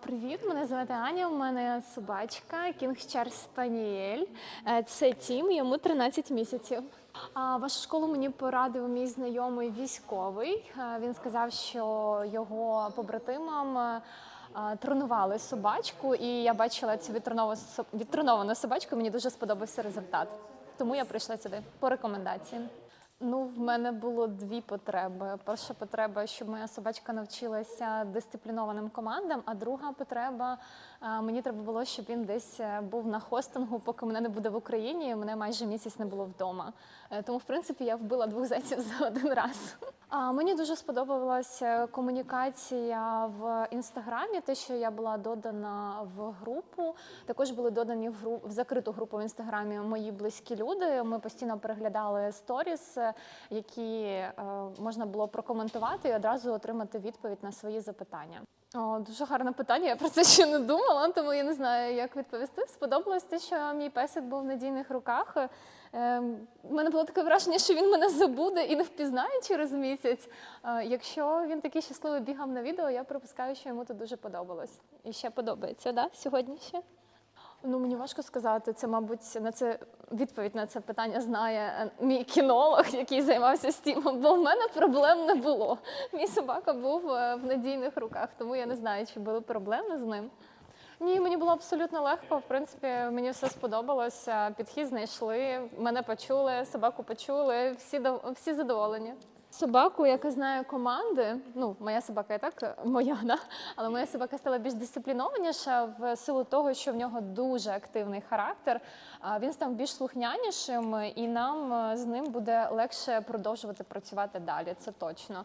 Привіт, мене звати Аня. У мене собачка Кінгчар Спаніель. Е, Це Тім, йому 13 місяців. А вашу школу мені порадив мій знайомий військовий. Е, Він сказав, що його побратимам. е, Тренували собачку, і я бачила цю відтреновану собачку. Мені дуже сподобався результат. Тому я прийшла сюди по рекомендації. Ну, в мене було дві потреби. Перша потреба, щоб моя собачка навчилася дисциплінованим командам. А друга потреба мені треба було, щоб він десь е, був на хостингу, поки мене не буде в Україні. Мене майже місяць не було вдома. Е, Тому, в принципі, я вбила двох зайців за один раз. А мені дуже сподобалася комунікація в інстаграмі. Те, що я була додана в групу. Також були додані в гру в закриту групу в інстаграмі мої близькі люди. Ми постійно переглядали сторіс, е, які е, можна було прокоментувати і одразу отримати відповідь на свої запитання. О, дуже гарне питання. Я про це ще не думала, тому я не знаю, як відповісти. Сподобалось те, що мій песик був в надійних руках. Е, У мене було таке враження, що він мене забуде і не впізнає через місяць. Е, Якщо він такий щасливий бігав на відео, я припускаю, що йому тут дуже подобалось. І ще подобається, да? Сьогодні ще? Ну, мені важко сказати. Це, мабуть, на це відповідь на це питання знає е, мій кінолог, який займався стімом, бо в мене проблем не було. Мій собака був е, в надійних руках, тому я не знаю, чи були проблеми з ним. Ні, мені було абсолютно легко. В принципі, мені все сподобалося. Підхід знайшли, мене почули, собаку почули, всі всі задоволені. Собаку, яка знає команди, ну моя собака і так моя, да? але моя собака стала більш дисциплінованіша в силу того, що в нього дуже активний характер. Він став більш слухнянішим, і нам е, з ним буде легше продовжувати працювати далі. Це точно.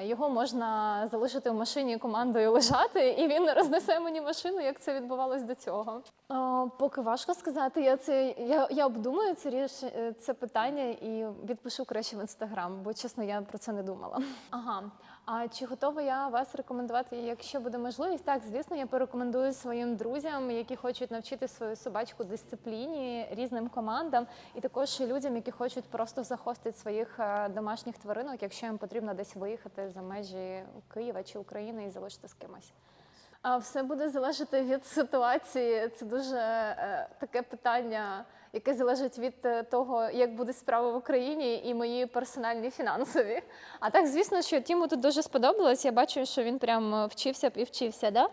Його можна залишити в машині командою лежати, і він рознесе мені машину, як це відбувалось до цього. А, поки важко сказати. Я це я, я обдумаю це ріш е, це питання і відпишу краще в інстаграм, бо чесно, я про це не думала. Ага. А чи готова я вас рекомендувати, якщо буде можливість? Так, звісно, я порекомендую своїм друзям, які хочуть навчити свою собачку дисципліні, різним командам, і також людям, які хочуть просто захостити своїх е, домашніх тваринок, якщо їм потрібно десь виїхати за межі Києва чи України і залишити з кимось. А все буде залежати від ситуації. Це дуже е, таке питання, яке залежить від е, того, як буде справа в Україні і мої персональні фінансові. А так, звісно, що Тіму тут дуже сподобалось. Я бачу, що він прям вчився б і вчився, да?